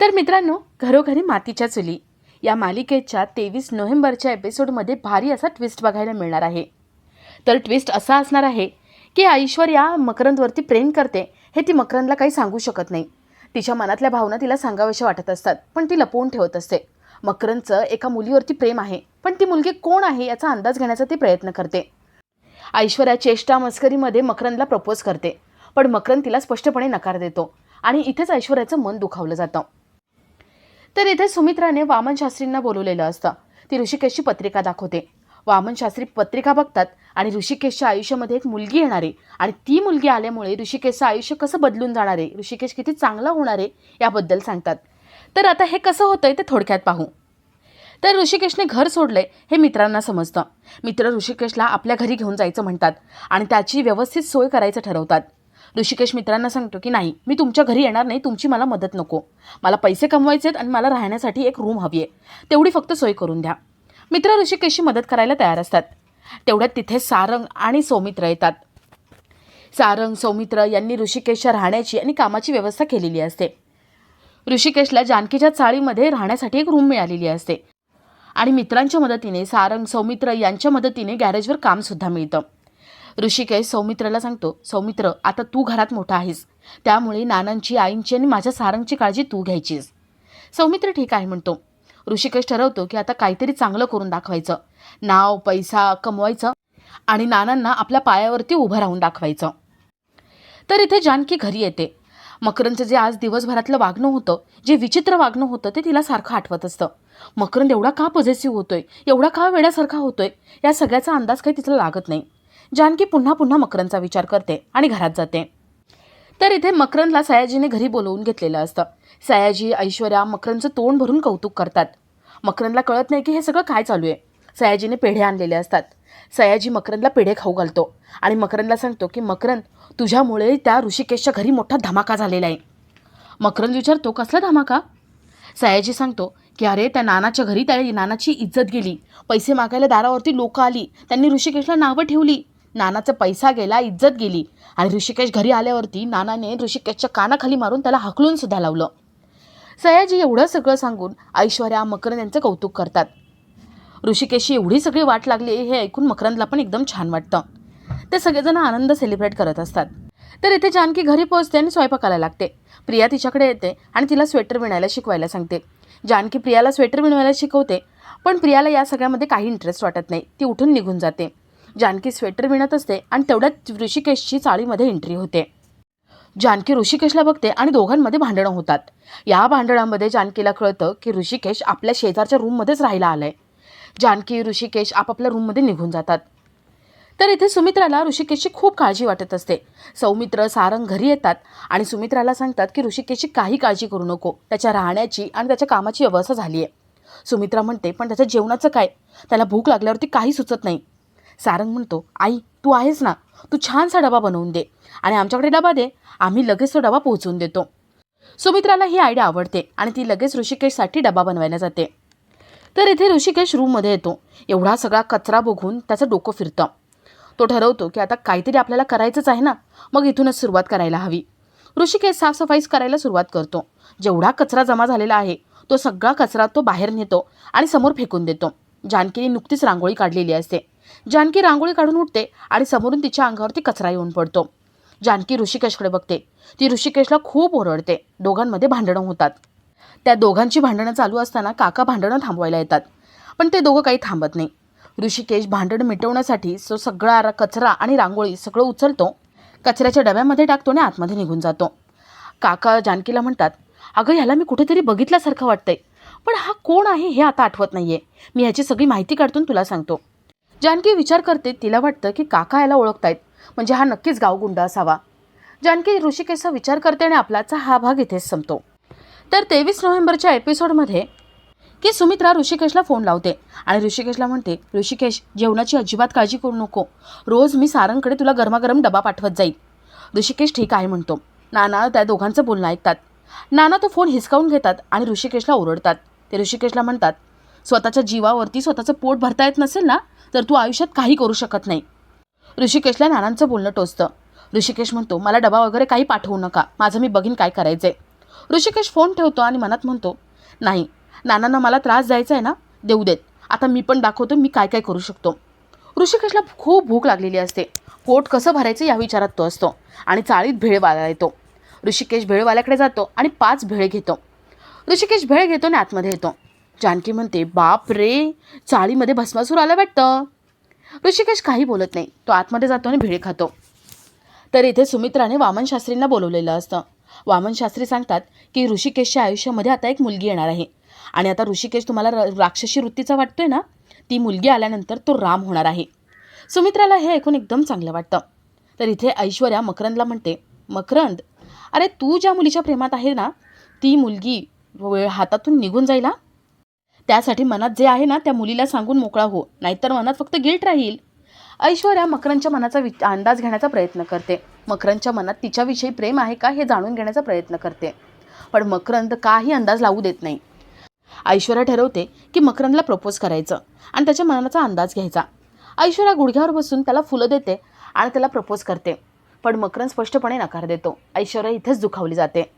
तर मित्रांनो घरोघरी मातीच्या चुली. या मालिकेच्या तेवीस नोव्हेंबरच्या एपिसोडमध्ये भारी असा ट्विस्ट बघायला मिळणार आहे. तर ट्विस्ट असा असणार आहे की ऐश्वर्या मकरंदवरती प्रेम करते हे ती मकरंदला काही सांगू शकत नाही. तिच्या मनातल्या भावना तिला सांगाव्याशा वाटत असतात पण ती लपवून ठेवत असते. मकरंदचं एका मुलीवरती प्रेम आहे पण ती मुलगी कोण आहे याचा अंदाज घेण्याचा ती प्रयत्न करते. ऐश्वर्या चेष्टा मस्करीमध्ये मकरंदला प्रपोज करते पण मकरंद तिला स्पष्टपणे नकार देतो आणि इथेच ऐश्वर्याचं मन दुखावलं जातं. तर इथे सुमित्राने वामनशास्त्रींना बोलवलेलं असतं. ती ऋषिकेशची पत्रिका दाखवते. वामनशास्त्री पत्रिका बघतात आणि ऋषिकेशच्या आयुष्यामध्ये एक मुलगी येणार आहे आणि ती मुलगी आल्यामुळे ऋषिकेशचं आयुष्य कसं बदलून जाणार आहे? ऋषिकेश किती चांगला होणार आहे याबद्दल सांगतात. तर आता हे कसं होतंय ते थोडक्यात पाहू. तर ऋषिकेशने घर सोडलंय हे मित्रांना समजतं. मित्र ऋषिकेशला आपल्या घरी घेऊन जायचं म्हणतात आणि त्याची व्यवस्थित सोय करायचं ठरवतात. ऋषिकेश मित्रांना सांगतो की नाही मी तुमच्या घरी येणार नाही तुमची मला मदत नको. मला पैसे कमवायचे आहेत आणि मला राहण्यासाठी एक रूम हवी आहे. तेवढी फक्त सोय करून द्या. मित्र ऋषिकेशची मदत करायला तयार असतात. तेवढ्यात तिथे सारंग आणि सौमित्र येतात. सारंग सौमित्र यांनी ऋषिकेशच्या राहण्याची आणि कामाची व्यवस्था केलेली असते. ऋषिकेशला जानकीच्या चाळीमध्ये राहण्यासाठी एक रूम मिळालेली असते. आणि मित्रांच्या मदतीने सारंग सौमित्र यांच्या मदतीने गॅरेजवर कामसुद्धा मिळतं. ऋषिकेश सौमित्रला सांगतो सौमित्र आता तू घरात मोठा आहेस. त्यामुळे नानांची आईंची आणि माझ्या सारंगची काळजी तू घ्यायचीस. सौमित्र ठीक आहे म्हणतो. ऋषिकेश ठरवतो की आता काहीतरी चांगलं करून दाखवायचं. नाव पैसा कमवायचं आणि नानांना आपल्या पायावरती उभं राहून दाखवायचं. तर इथे जानकी घरी येते. मकरंदचं जे आज दिवसभरातलं वागणं होतं जे विचित्र वागणं होतं ते तिला सारखं आठवत असतं. मकरंद एवढा का पॉझिटिव्ह होतोय? एवढा का वेड्यासारखा होतोय? या सगळ्याचा अंदाज काही तिला लागत नाही. जानकी पुन्हा पुन्हा मकरंदचा विचार करते आणि घरात जाते. तर इथे मकरंदला सयाजीने घरी बोलवून घेतलेलं असतं. सयाजी ऐश्वर्या मकरनचं तोंड भरून कौतुक करतात. मकरंदला कळत नाही की हे सगळं काय चालू आहे. सयाजीने पेढे आणलेले असतात. सयाजी मकरंदला पेढे खाऊ घालतो आणि मकरंदला सांगतो की मकरंद तुझ्यामुळे त्या ऋषिकेशच्या घरी मोठा धमाका झालेला आहे. मकरंद विचारतो कसला धमाका? सयाजी सांगतो की अरे त्या नानाच्या घरी त्या नानाची इज्जत गेली. पैसे मागायला दारावरती लोकं आली. त्यांनी ऋषिकेशला नावं ठेवली. नानाचा पैसा गेला इज्जत गेली. आणि ऋषिकेश घरी आल्यावरती नानाने ऋषिकेशच्या कानाखाली मारून त्याला हकलून सुद्धा लावलं. सयाजी एवढं सगळं सांगून ऐश्वर्या मकरंद यांचं कौतुक करतात. ऋषिकेशची एवढी सगळी वाट लागली हे ऐकून मकरंदला पण एकदम छान वाटतं. ते सगळेजण आनंद सेलिब्रेट करत असतात. तर इथे जानकी घरी पोहोचते आणि स्वयंपाकाला लागते. प्रिया तिच्याकडे येते आणि तिला स्वेटर विणायला शिकवायला सांगते. जानकी प्रियाला स्वेटर विणवायला शिकवते पण प्रियाला या सगळ्यामध्ये काही इंटरेस्ट वाटत नाही. ती उठून निघून जाते. जानकी स्वेटर विणत असते आणि तेवढ्यात ऋषिकेशची चाळीमध्ये एंट्री होते. जानकी ऋषिकेशला बघते आणि दोघांमध्ये भांडणं होतात. या भांडणामध्ये जानकीला कळतं की ऋषिकेश आपल्या शेजारच्या रूममध्येच राहायला आलाय. जानकी ऋषिकेश आपापल्या रूममध्ये निघून जातात. तर इथे सुमित्राला ऋषिकेशची खूप काळजी वाटत असते. सौमित्र सारंग घरी येतात आणि सुमित्राला सांगतात की ऋषिकेशची काही काळजी करू नको. त्याच्या राहण्याची आणि त्याच्या कामाची व्यवस्था झाली आहे सुमित्रा म्हणते पण त्याच्या जेवणाचं काय? त्याला भूक लागल्यावरती काही सुचत नाही. सारंग म्हणतो आई तू आहेस ना? तू छानसा डबा बनवून दे आणि आमच्याकडे डबा दे. आम्ही लगेच तो डबा पोहोचवून देतो. सुमित्राला ही आयडिया आवडते आणि ती लगेच ऋषिकेशसाठी डबा बनवायला जाते. तर इथे ऋषिकेश रूममध्ये येतो. एवढा सगळा कचरा बघून त्याचं डोकं फिरतं. तो ठरवतो की आता काहीतरी आपल्याला करायचंच आहे ना? मग इथूनच सुरुवात करायला हवी. ऋषिकेश साफसफाईच करायला सुरुवात करतो. जेवढा कचरा जमा झालेला आहे तो सगळा कचरा तो बाहेर नेतो आणि समोर फेकून देतो. जानकीने नुकतीच रांगोळी काढलेली असते. जानकी रांगोळी काढून उठते आणि समोरून तिच्या अंगावरती कचरा येऊन पडतो. जानकी ऋषिकेशकडे बघते. ती ऋषिकेशला खूप ओरडते. दोघांमध्ये भांडणं होतात. त्या दोघांची भांडणं चालू असताना काका भांडणं थांबवायला येतात. पण ते दोघं काही थांबत नाही. ऋषिकेश भांडण मिटवण्यासाठी तो सगळा कचरा आणि रांगोळी सगळं उचलतो कचऱ्याच्या डब्यामध्ये टाकतो आणि आतमध्ये निघून जातो. काका जानकीला म्हणतात अगं ह्याला मी कुठेतरी बघितल्यासारखं वाटतंय. पण हा कोण आहे हे आता आठवत नाही आहे मी ह्याची सगळी माहिती काढतून तुला सांगतो. जानकी विचार करते तिला वाटतं की काका याला ओळखतायत. म्हणजे हा नक्कीच गावगुंड असावा. जानकी ऋषिकेशचा विचार करते आणि आपलाचा हा भाग इथेच संपतो. तर तेवीस नोव्हेंबरच्या एपिसोडमध्ये की सुमित्रा ऋषिकेशला फोन लावते आणि ऋषिकेशला म्हणते ऋषिकेश जेवणाची अजिबात काळजी करू नको. रोज मी सारंगकडे तुला गरमागरम डबा पाठवत जाईल ऋषिकेश ठीक आहे म्हणतो. नाना त्या दोघांचं बोलणं ऐकतात. नाना तो फोन हिसकावून घेतात आणि ऋषिकेशला ओरडतात. ते ऋषिकेशला म्हणतात स्वतःच्या जीवावरती स्वतःचं पोट भरता येत नसेल ना तर तू आयुष्यात काही करू शकत नाही. ऋषिकेशला नानांचं बोलणं टोचतं. ऋषिकेश म्हणतो मला डबा वगैरे काही पाठवू नका. माझं मी बघीन काय करायचंय. ऋषिकेश फोन ठेवतो आणि मनात म्हणतो नाही नानांना मला त्रास द्यायचा आहे ना देऊ देत. आता मी पण दाखवतो मी काय काय करू शकतो. ऋषिकेशला खूप भूक लागलेली असते. पोट कसं भरायचं या विचारात तो असतो आणि चाळीत भेळवाला येतो ऋषिकेश भेळवाल्याकडे जातो आणि पाच भेळ घेतो. ऋषिकेश भेळ घेतो आणि आतमध्ये येतो. जानकी म्हणते बाप रे चाळीमध्ये भस्मासूर आलं वाटतं. ऋषिकेश काही बोलत नाही. तो आतमध्ये जातो आणि भिळे खातो. तर इथे सुमित्राने वामन शास्त्रींना बोलवलेलं असतं. वामनशास्त्री सांगतात की ऋषिकेशच्या आयुष्यामध्ये आता एक मुलगी येणार आहे. आणि आता ऋषिकेश तुम्हाला र राक्षसी वृत्तीचा वाटतोय ना? ती मुलगी आल्यानंतर तो राम होणार आहे. सुमित्राला हे ऐकून एकदम चांगलं वाटतं. तर इथे ऐश्वर्या मकरंदला म्हणते मकरंद अरे तू ज्या मुलीच्या प्रेमात आहे ना ती मुलगी वेळ हातातून निघून जाईल हा? त्यासाठी मनात जे आहे ना त्या मुलीला सांगून मोकळा हो. नाहीतर मनात फक्त गिल्ट राहील. ऐश्वर्या मकरंदच्या मनाचा वि अंदाज घेण्याचा प्रयत्न करते. मकरंदच्या मनात तिच्याविषयी प्रेम आहे का हे जाणून घेण्याचा प्रयत्न करते. पण मकरंद काही अंदाज लावू देत नाही. ऐश्वर्या ठरवते की मकरंदला प्रपोज करायचं आणि त्याच्या मनाचा अंदाज घ्यायचा. ऐश्वर्या गुडघ्यावर बसून त्याला फुलं देते आणि त्याला प्रपोज करते. पण मकरंद स्पष्टपणे नकार देतो. ऐश्वर्या इथेच दुखावली जाते.